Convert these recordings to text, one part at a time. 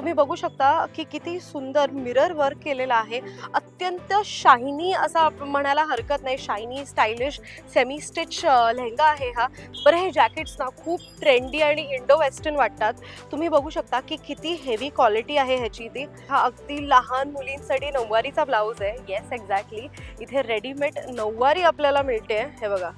तुम्ही बघू शकता की किती सुंदर मिरर वर्क केलेला आहे. अत्यंत शायनी असा म्हणायला हरकत नाही. Shiny stylish semi stitch lehenga आहे हा. बरं हे जॅकेट्स ना खूप ट्रेंडी आणि इंडो वेस्टर्न वाटतात. तुम्ही बघू शकता की किती हेवी क्वालिटी आहे ह्याची ती. हा अगदी लहान मुलींसाठी नऊवारीचा ब्लाऊज आहे. येस एक्झॅक्टली इथे रेडीमेड नऊवारी आपल्याला मिळते. हे बघा.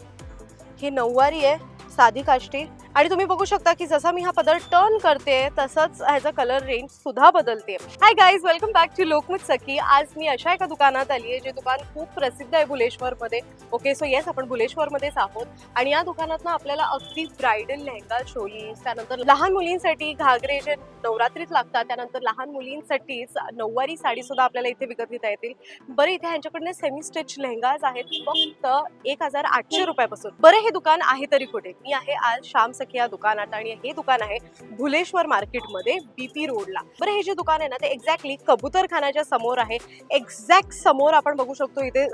ही नऊवारी आहे. साधी काष्टी. आणि तुम्ही बघू शकता की जसा मी हा पदर टर्न करते तसंच ह्याचा कलर रेंज सुद्धा बदलते. Hi guys welcome back to Lokmat Sakhi आज मी अशा एका दुकानात आली आहे जे दुकान खूप प्रसिद्ध आहे बुलेश्वरमध्ये. ओके सो येस आपण बुलेश्वरमध्येच आहोत. आणि या दुकानात ना आपल्याला अगदी ब्रायडल लेहंगा चोली त्यानंतर लहान मुलींसाठी घागरे जे नवरात्रीत लागतात त्यानंतर लहान मुलींसाठीच नऊवारी साडी सुद्धा आपल्याला इथे विकत घेता येतील. बरं इथे ह्यांच्याकडनं सेमी स्टिच लेहंगाज आहेत फक्त एक हजार आठशे रुपयापासून. बरं हे दुकान आहे तरी कुठे? मी आहे आज श्याम सखी या दुकानात आणि हे दुकान आहे भुलेश्वर मार्केटमध्ये बी पी रोडला बरं हे जे दुकान आहे ना ते एक्झॅक्टली कबूतरखानाच्या समोर आहे. एक्झॅक्ट समोर आपण बघू शकतो इथे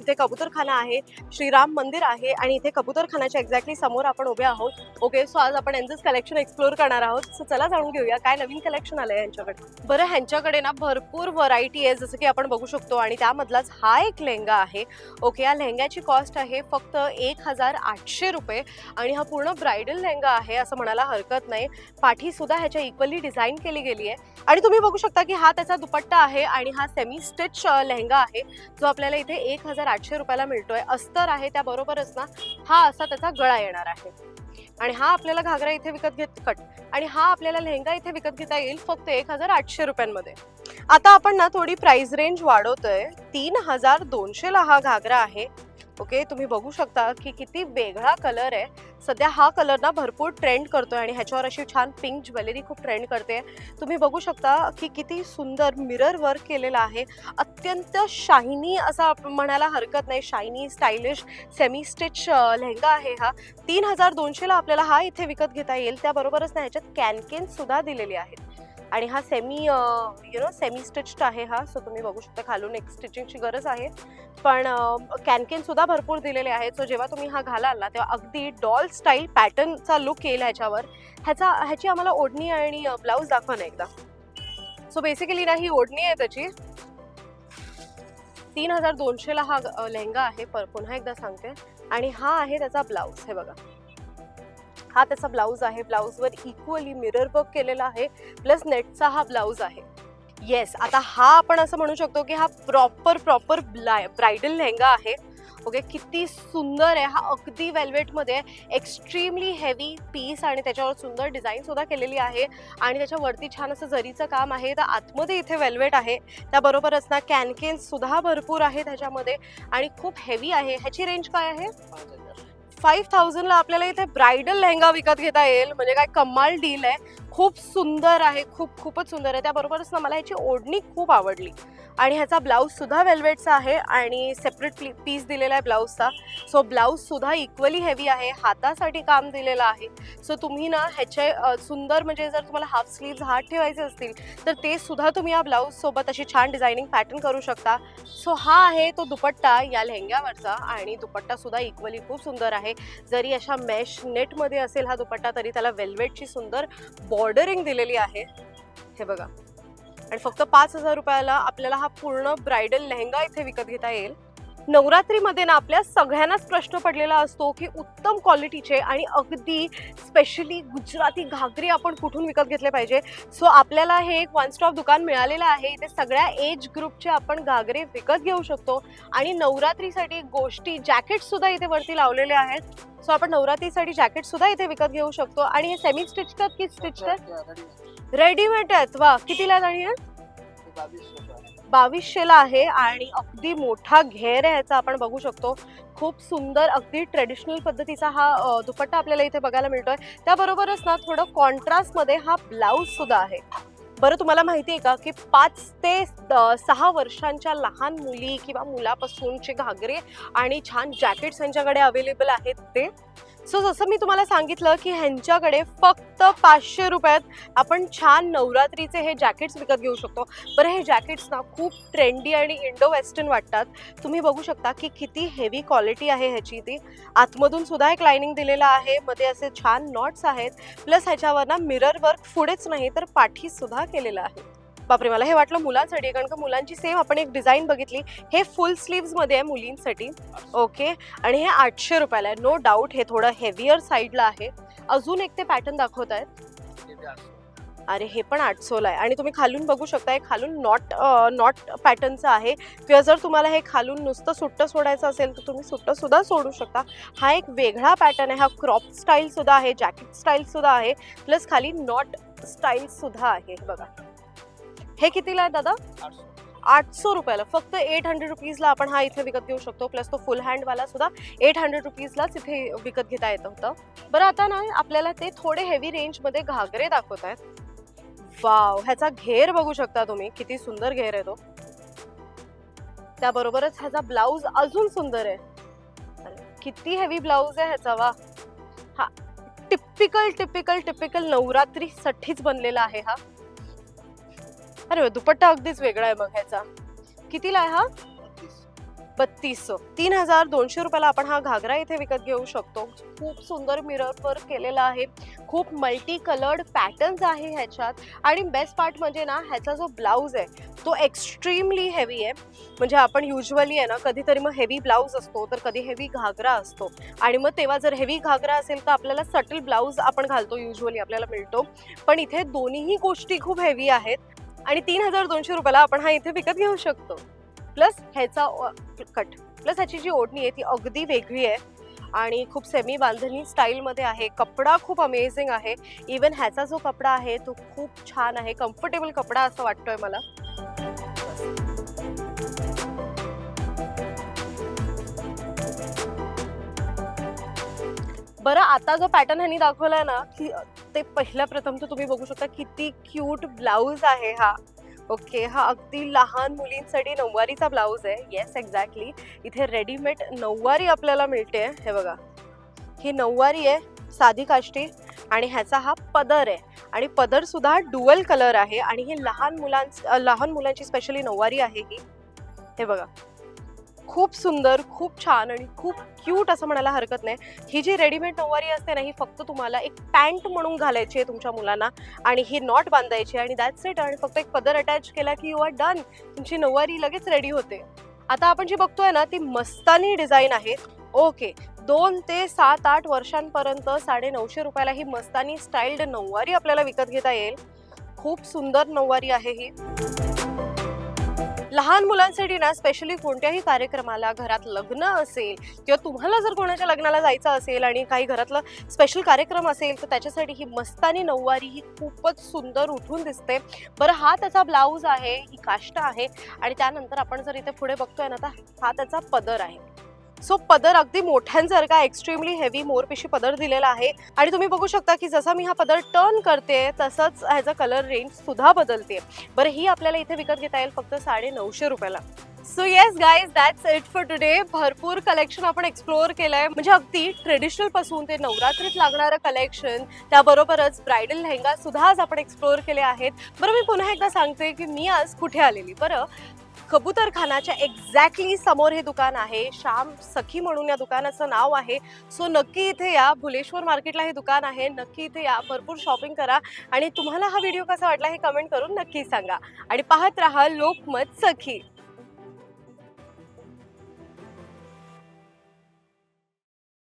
इथे कबूतरखाना आहे श्रीराम मंदिर आहे आणि इथे कबूतरखानाच्या एक्झॅक्टली समोर आपण उभे आहोत. ओके सो आज आपण यांचंच कलेक्शन एक्सप्लोर करणार आहोत. सो चला जाणून घेऊया काय नवीन कलेक्शन आलं आहे यांच्याकडे? बरं ह्यांच्याकडे ना भरपूर व्हरायटी आहे जसं की आपण बघू शकतो आणि त्यामधलाच हा एक लेहंगा आहे. ओके या लेहंग्याची कॉस्ट आहे फक्त एक हजार आठशे रुपये आणि हा पूर्ण ब्रायडल लेहंगा आहे असं म्हणायला हरकत नाही. पाठी सुद्धा ह्याच्या इक्वली डिझाईन केली गेली आहे. आणि तुम्ही बघू शकता की हा त्याचा दुपट्टा आहे आणि हा सेमी स्टिच लेहंगा आहे. जो आपल्याला इथे एक हजार आठशे रुपयाला मिळतोय. अस्तर आहे त्याबरोबरच ना हा असा त्याचा गळा येणार आहे. आणि हा आपल्याला घागरा इथे विकत घेत कट आणि हा आपल्याला लेहंगा इथे विकत घेता येईल फक्त एक हजार आठशे रुपयांमध्ये. आता आपण ना थोडी प्राइस रेंज वाढवतोय. तीन हजार दोनशेला हा घागरा आहे. ओके तुम्ही बघू शकता की किती वेगळा कलर आहे. सध्या हा कलर ना भरपूर ट्रेंड करतोय आणि ह्याच्यावर अशी छान पिंक ज्वेलरी खूप ट्रेंड करते. तुम्ही बघू शकता की किती सुंदर मिरर वर्क केलेला आहे. अत्यंत शायनी असा म्हणायला हरकत नाही. Shiny stylish semi stitch lehenga आहे हा. तीन हजार दोनशेला आपल्याला हा इथे विकत घेता येईल. त्याबरोबरच ना ह्याच्यात कॅनकेन सुद्धा दिलेली आहेत. आणि हा semi you know semi stitched आहे हा सो तुम्ही बघू शकता खालून एक स्टिचिंगची गरज आहे. पण कॅनकेन सुद्धा भरपूर दिलेले आहेत सो जेव्हा तुम्ही हा घालाल ना तेव्हा अगदी डॉल स्टाईल पॅटर्नचा लुक येईल ह्याच्यावर. ह्याचा ह्याची आम्हाला ओढणी आणि ब्लाऊज दाखवा ना एकदा. सो बेसिकली ना ही ओढणी आहे त्याची. तीन हजार दोनशेला हा लेहंगा आहे पर पुन्हा एकदा सांगते. आणि हा आहे त्याचा ब्लाऊज हे बघा. हा त्याचा ब्लाऊज आहे. ब्लाऊजवर इक्वली मिरर वर्क केलेला आहे. प्लस नेटचा हा ब्लाऊज आहे. येस आता हा आपण असं म्हणू शकतो की हा प्रॉपर प्रॉपर ब्लाय ब्रायडल लेहंगा आहे. ओके किती सुंदर आहे. हा अगदी वेल्वेटमध्ये एक्स्ट्रीमली हेवी पीस आणि त्याच्यावर सुंदर डिझाईन सुद्धा केलेली आहे. आणि त्याच्यावरती छान असं जरीचं काम आहे. तर आतमध्ये इथे वेल्वेट आहे. त्याबरोबरच ना कॅनकेन सुद्धा भरपूर आहे त्याच्यामध्ये आणि खूप हेवी आहे. ह्याची रेंज काय आहे? फाईव्ह थाउजंडला आपल्याला इथे ब्रायडल लेहंगा विकत घेता येईल. म्हणजे काय कमाल डील आहे. खूप सुंदर आहे खूप खूपच सुंदर आहे. त्याबरोबरच ना मला ह्याची ओढणी खूप आवडली. आणि ह्याचा ब्लाऊजसुद्धा वेल्वेटचा आहे आणि सेपरेट पीस दिलेला आहे ब्लाऊजचा. सो ब्लाऊजसुद्धा इक्वली हेवी आहे हातासाठी काम दिलेलं आहे. सो तुम्ही ना ह्याचे सुंदर म्हणजे जर तुम्हाला हाफ स्लीव्ज हात ठेवायचे असतील तर ते सुद्धा तुम्ही या ब्लाऊजसोबत अशी छान डिझायनिंग पॅटर्न करू शकता. सो हा आहे तो दुपट्टा या लेहंग्यावरचा आणि दुपट्टासुद्धा इक्वली खूप सुंदर आहे. जरी अशा मेश नेटमध्ये असेल हा दुपट्टा तरी त्याला वेल्वेटची सुंदर बॉर्डरिंग दिलेली आहे. हे बघा. आणि फक्त पाच हजार रुपयाला आपल्याला हा पूर्ण ब्रायडल लेहंगा इथे विकत घेता येईल. नवरात्रीमध्ये ना आपल्या सगळ्यांनाच प्रश्न पडलेला असतो की उत्तम क्वालिटीचे आणि अगदी स्पेशली गुजराती घागरे आपण कुठून विकत घेतले पाहिजे. सो आपल्याला हे एक वन स्टॉप दुकान मिळालेलं आहे. इथे सगळ्या एज ग्रुपचे आपण घागरे विकत घेऊ शकतो. आणि नवरात्रीसाठी गोष्टी जॅकेट सुद्धा इथे वरती लावलेले आहेत. सो आपण नवरात्रीसाठी जॅकेट सुद्धा इथे विकत घेऊ शकतो. आणि हे सेमी स्टिच आहेत की स्टिच आहेत? रेडीमेड आहेत. वा कितीला हे? बावीसशेला आहे आणि अगदी मोठा घेर आहे ह्याचा आपण बघू शकतो. खूप सुंदर अगदी ट्रेडिशनल पद्धतीचा हा दुपट्टा आपल्याला इथे बघायला मिळतोय. त्याबरोबरच ना थोडं कॉन्ट्रास्टमध्ये हा ब्लाऊज सुद्धा आहे. बरं तुम्हाला माहिती आहे का की पाच ते सहा वर्षांच्या लहान मुली किंवा मुलापासूनचे घागरे आणि छान जॅकेट्स यांच्याकडे अवेलेबल आहेत ते. सो जसं मी तुम्हाला सांगितलं की ह्यांच्याकडे फक्त पाचशे रुपयात आपण छान नवरात्रीचे हे जॅकेट्स विकत घेऊ शकतो. बरं हे जॅकेट्स ना खूप ट्रेंडी आणि इंडो वेस्टर्न वाटतात. तुम्ही बघू शकता की किती हेवी क्वालिटी आहे ह्याची ती. आतमधून सुद्धा एक लायनिंग दिलेला आहे. मध्ये असे छान नॉट्स आहेत. प्लस ह्याच्यावर ना मिरर वर्क पुढेच नाही तर पाठीसुद्धा केलेलं आहे. बापरे मला हे वाटलं मुलांसाठी आहे, कारण का मुलांची सेम आपण एक डिझाईन बघितली हे फुल स्लीव्समध्ये आहे मुलींसाठी. ओके आणि हे आठशे रुपयाला आहे. नो डाऊट हे थोडं हेवियर साईडला आहे. अजून एक ते पॅटर्न दाखवत आहेत. अरे हे पण आठसोला आहे. आणि तुम्ही खालून बघू शकता हे खालून नॉट नॉट पॅटर्नचं आहे. किंवा जर तुम्हाला हे खालून नुसतं सुट्टं सोडायचं असेल तर तुम्ही सुट्टं सुद्धा सोडू शकता. हा एक वेगळा पॅटर्न आहे. हा क्रॉप स्टाईल सुद्धा आहे जॅकेट स्टाईल सुद्धा आहे. प्लस खाली नॉट स्टाईल सुद्धा आहे. बघा. हे कितीला आहे दादा? आठशे रुपयाला. फक्त एट हंड्रेड रुपीजला आपण हा इथे विकत घेऊ शकतो. प्लस तो फुल हँडवाला सुद्धा एट हंड्रेड रुपीजलाच इथे विकत घेता येत होतं. बरं आता ना आपल्याला ते थोडे हेवी रेंजमध्ये घागरे दाखवत आहेत. वाव ह्याचा घेर बघू शकता तुम्ही. किती सुंदर घेर आहे तो. त्याबरोबरच ह्याचा ब्लाऊज अजून सुंदर आहे. किती हेवी ब्लाऊज आहे ह्याचा वा. हा टिपिकल टिपिकल टिपिकल नवरात्रीसाठीच बनलेला आहे हा. अरे दुपट्टा अगदीच वेगळा आहे मग ह्याचा. कितीला आहे हा? बत्तीस. हो. तीन हजार दोनशे रुपयाला आपण हा घागरा इथे विकत घेऊ शकतो. खूप सुंदर मिरर वर्क केलेला आहे. खूप मल्टी कलर्ड पॅटर्न्स आहे ह्याच्यात. आणि बेस्ट पार्ट म्हणजे ना ह्याचा जो ब्लाऊज आहे तो एक्स्ट्रीमली हेवी आहे. म्हणजे आपण युजली आहे ना कधीतरी मग हेवी ब्लाऊज असतो तर कधी हेवी घागरा असतो. आणि मग तेव्हा जर हेवी घागरा असेल तर आपल्याला सटल ब्लाऊज आपण घालतो युजली आपल्याला मिळतो. पण इथे दोन्हीही गोष्टी खूप हेवी आहेत. आणि तीन हजार दोनशे रुपयाला आपण हा इथे विकत घेऊ शकतो. प्लस ह्याचा कट प्लस ह्याची जी ओढणी आहे ती अगदी वेगळी आहे. आणि खूप सेमी बांधणी स्टाईलमध्ये आहे. कपडा खूप अमेझिंग आहे. इवन ह्याचा जो कपडा आहे तो खूप छान आहे. कम्फर्टेबल कपडा असं वाटतोय मला. बरं आता जो पॅटर्न ह्यांनी दाखवला ना की ते पहिला प्रथम तर तुम्ही बघू शकता किती क्यूट ब्लाऊज आहे हा. ओके हा अगदी लहान मुलींसाठी नऊवारीचा ब्लाऊज आहे. येस एक्झॅक्टली इथे रेडीमेड नऊवारी आपल्याला मिळते. हे बघा. ही नऊवारी आहे साधी काष्टी आणि ह्याचा हा पदर आहे. आणि पदर सुद्धा डुअल कलर आहे आणि ही लहान मुलां लहान मुलांची स्पेशली नऊवारी आहे ही. हे बघा. खूप सुंदर खूप छान आणि खूप क्यूट असं म्हणायला हरकत नाही. ही जी रेडीमेड नऊवारी असते ना ही फक्त तुम्हाला एक पॅन्ट म्हणून घालायची आहे तुमच्या मुलांना आणि ही नॉट बांधायची आणि दॅट्स इट आणि फक्त एक पदर अटॅच केला की यू आर डन तुमची नऊवारी लगेच रेडी होते. आता आपण जी बघतोय ना ती मस्तानी डिझाईन आहे. ओके दोन ते सात आठ वर्षांपर्यंत साडे नऊशे रुपयाला ही मस्तानी स्टाईल्ड नऊवारी आपल्याला विकत घेता येईल. खूप सुंदर नऊवारी आहे ही. लहान मुलांसाठी ना स्पेशली कोणत्याही कार्यक्रमाला घरात लग्न असेल किंवा तुम्हाला जर कोणाच्या लग्नाला जायचं असेल आणि काही घरातलं स्पेशल कार्यक्रम असेल तर त्याच्यासाठी ही मस्तानी नऊवारी ही खूपच सुंदर उठून दिसते. बरं हा त्याचा ब्लाऊज आहे ही काष्ट आहे आणि त्यानंतर आपण जर इथे पुढे बघतोय ना तर हा त्याचा पदर आहे. सो पदर अगदी मोठ्यांसारखा एक्स्ट्रीमली हेवी मोरपिशी पदर दिलेला आहे. आणि तुम्ही बघू शकता की जसा मी हा पदर टर्न करते तसंच ह्याचा कलर रेंज सुद्धा बदलते. बरं ही आपल्याला इथे विकत घेता येईल फक्त साडे नऊशे रुपयाला. So yes guys that's it for today भरपूर कलेक्शन आपण एक्सप्लोअर केलंय. म्हणजे अगदी ट्रेडिशनलपासून ते नवरात्रीत लागणारं कलेक्शन त्याबरोबरच ब्रायडल लेहंगा सुद्धा आज आपण एक्सप्लोअर केले आहेत. बरं मी पुन्हा एकदा सांगते की मी आज कुठे आलेली. बरं कबूतरखानाच्या एक्झॅक्टली समोर हे दुकान आहे. श्याम सखी म्हणून या दुकानाचं नाव आहे. सो नक्की इथे या. भुलेश्वर मार्केटला हे दुकान आहे. नक्की इथे या. भरपूर शॉपिंग करा. आणि तुम्हाला हा व्हिडिओ कसा वाटला हे कमेंट करून नक्की सांगा. आणि पाहत राहा लोकमत सखी.